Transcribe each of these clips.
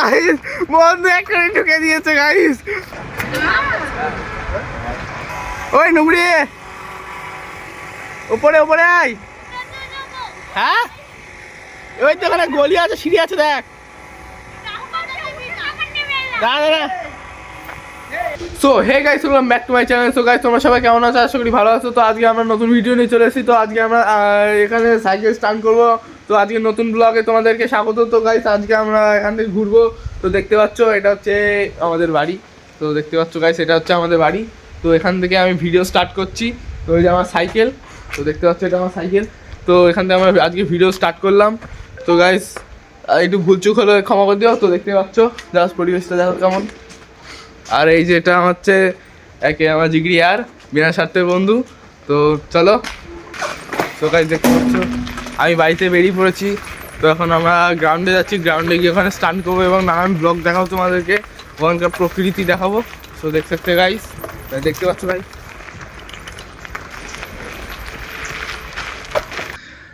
Guys বন্ধু এক্ষুনি ঢুকে দিয়েছে গাইস ওই নুবড়ি। উপরে উপরে আয়। হ্যাঁ? ওই তো ওখানে গলি আছে সিঁড়ি আছে দেখ। দাঁড়া so hey guys welcome back to my channel so guys তোমরা সবাই কেমন আছো? আশা করি ভালো আছো। তো আজকে আমরা নতুন ভিডিও নিয়ে চলে এসেছি। তো আজকে আমরা এখানে সাইকেল স্টার্ট করব। তো আজকে নতুন ব্লগে তোমাদেরকে স্বাগত। তো গাইস আজকে আমরা এখান থেকে ঘুরবো। তো দেখতে পাচ্ছ, এটা হচ্ছে আমাদের বাড়ি। তো দেখতে পাচ্ছ গাইস এটা হচ্ছে আমাদের বাড়ি। তো এখান থেকে আমি ভিডিও স্টার্ট করছি। তো ওই যে আমার সাইকেল তো দেখতে পাচ্ছ, এটা আমার সাইকেল তো এখান থেকে আমরা আজকে ভিডিও স্টার্ট করলাম। তো গাইস একটু ভুলচুক হলে ক্ষমা করে দিও। তো দেখতে পাচ্ছ জাস্ট পরিবেশটা দেখো কেমন। আর এই যে এটা হচ্ছে একে আমার জিগরি আর বিনা স্বার্থের বন্ধু। তো চলো। তো গাইস দেখতে পাচ্ছ। আমি বাড়িতে বেরিয়ে পড়েছি। তো এখন আমরা গ্রাউন্ডে যাচ্ছি। গ্রাউন্ডে গিয়ে ওখানে স্টান করব এবং নানান ব্লগ দেখাবো তোমাদেরকে। ওখানকার প্রকৃতি দেখাবো। তো দেখতে দেখতে গাইস দেখতে পাচ্ছ ভাই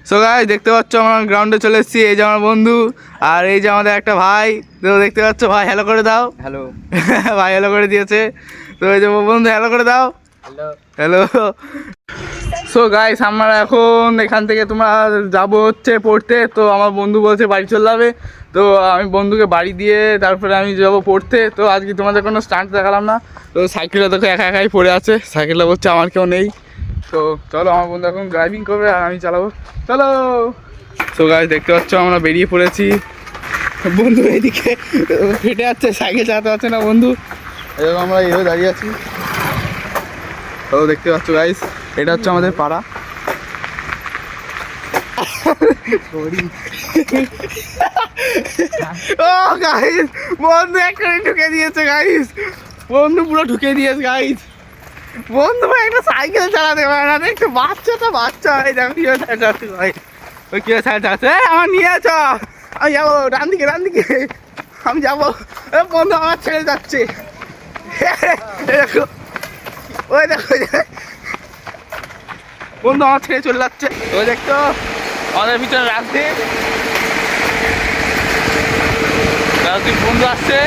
সো গাই দেখতে পাচ্ছ আমার গ্রাউন্ডে চলে এসেছি। এই যে আমার বন্ধু আর এই যে আমাদের একটা ভাই। তো দেখতে পাচ্ছ ভাই হ্যালো করে দাও। হ্যালো ভাই হ্যালো করে দিয়েছে। তো এই যে বন্ধু হ্যালো করে দাও। হ্যালো হ্যালো সো গাইস আমরা এখন এখান থেকে তোমরা যাব হচ্ছে পড়তে। তো আমার বন্ধু বলছে বাড়ি চলে যাবে। তো আমি বন্ধুকে বাড়ি দিয়ে তারপরে আমি যাব পড়তে। তো আজকে তোমাদের কোনো স্টান্ট দেখালাম না। তো সাইকেলটা দেখো একা একাই পড়ে আছে। সাইকেলটা বলছে আমার কেউ নেই। তো চলো, আমার বন্ধু এখন ড্রাইভিং করবে আর আমি চালাবো। চলো! সো গাইস দেখতে পাচ্ছ আমরা বেরিয়ে পড়েছি। বন্ধু এদিকে ফেটে যাচ্ছে, সাইকেল চালাতে পারছে না বন্ধু। এরকম আমরা এভাবে দাঁড়িয়ে আছি। তো দেখতে পাচ্ছ গাইস এটা হচ্ছে আমাদের পাড়া। ও বন্ধু ঢুকে দিয়েছে বন্ধু পুরো ঢুকে দিয়েছে বন্ধু সাইকেল চালাতে পারে না। বাচ্চা ভাই? আমার নিয়ে আছো আমি যাব, ডান দিকে ডান দিকে। আমি যাব। বন্ধু, আমার ছেড়ে যাচ্ছে। ওই দেখো। বন্ধু, আমার ছেড়ে চলে যাচ্ছে। ওই দেখতো আমাদের ভিতরে রাখতে রাজদীপ বন্ধু আসছে।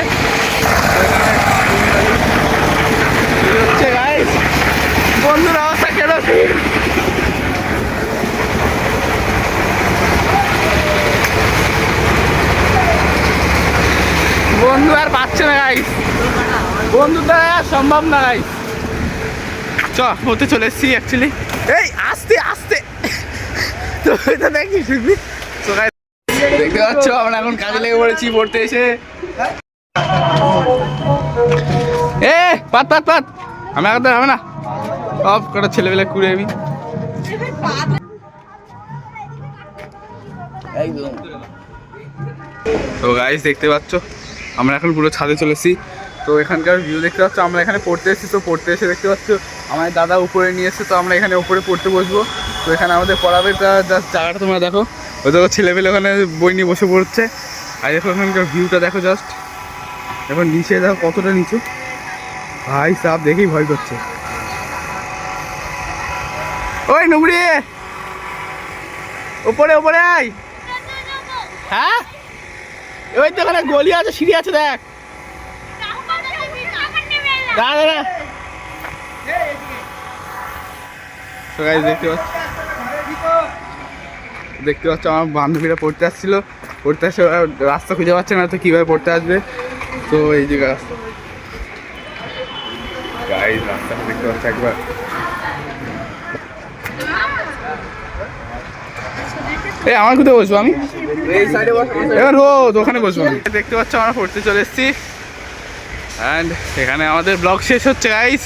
গাইস বন্ধুর অবস্থা কেরোসিন বন্ধু আর পাচ্ছে না গাইস বন্ধু দ্বারা সম্ভব না গাইস চ পড়তে চলে এসেছি অ্যাকচুয়ালি এই, আস্তে আস্তে। তো দেখি, শুনবি? দেখতে পাচ্ছ, আমরা এখন কাজে লেগে পড়েছি, পড়তে এসে। এ, পাত পাত পাত। আমি এখন হবে না। অফ কটা ছেলেবেলা কুড়ে আমি। তো গাইস দেখতে পাচ্ছ, আমরা এখন পুরো ছাদে চলেছি তো এখানকার ভিউ দেখতে পাচ্ছ, আমরা এখানে পড়তে এসেছি, তো পড়তে এসে দেখতে পাচ্ছ আমার দাদা উপরে নিয়ে এসেছে, তো আমরা এখানে উপরে পড়তে বসবো। তো এখানে আমাদের পড়াবে তা জায়গাটা তোমরা দেখো। ওই দেখো, ছেলেপেলে ওখানে বই নিয়ে বসে পড়ছে। আর দেখো এখানকার ভিউটা দেখো জাস্ট এখন নিচে, দেখো কতটা নিচু। ভাই সাপ দেখেই ভয় করছে। ওই নুবড়ি ওপরে ওপরে আয়! হ্যাঁ? ওই তো ওখানে গলি আছে, সিঁড়ি আছে, দেখ। দাঁড়া। দাঁড়া দেখতে পাচ্ছ দেখতে পাচ্ছ আমার বান্ধবীরা পড়তে আসছিল। পড়তে আসে ওরা রাস্তা খুঁজে পাচ্ছে না তো কীভাবে পড়তে আসবে? তো এই যে রাস্তা গাইজ রাস্তাটা দেখতে পাচ্ছ একবার। এই আমার কোথায় বসবো আমি? এই সাইডে এবার রোজ ওখানে বসবো আমি। দেখতে পাচ্ছ আমরা পড়তে চলে এসেছি। অ্যান্ড এখানে আমাদের ব্লগ শেষ হচ্ছে গাইস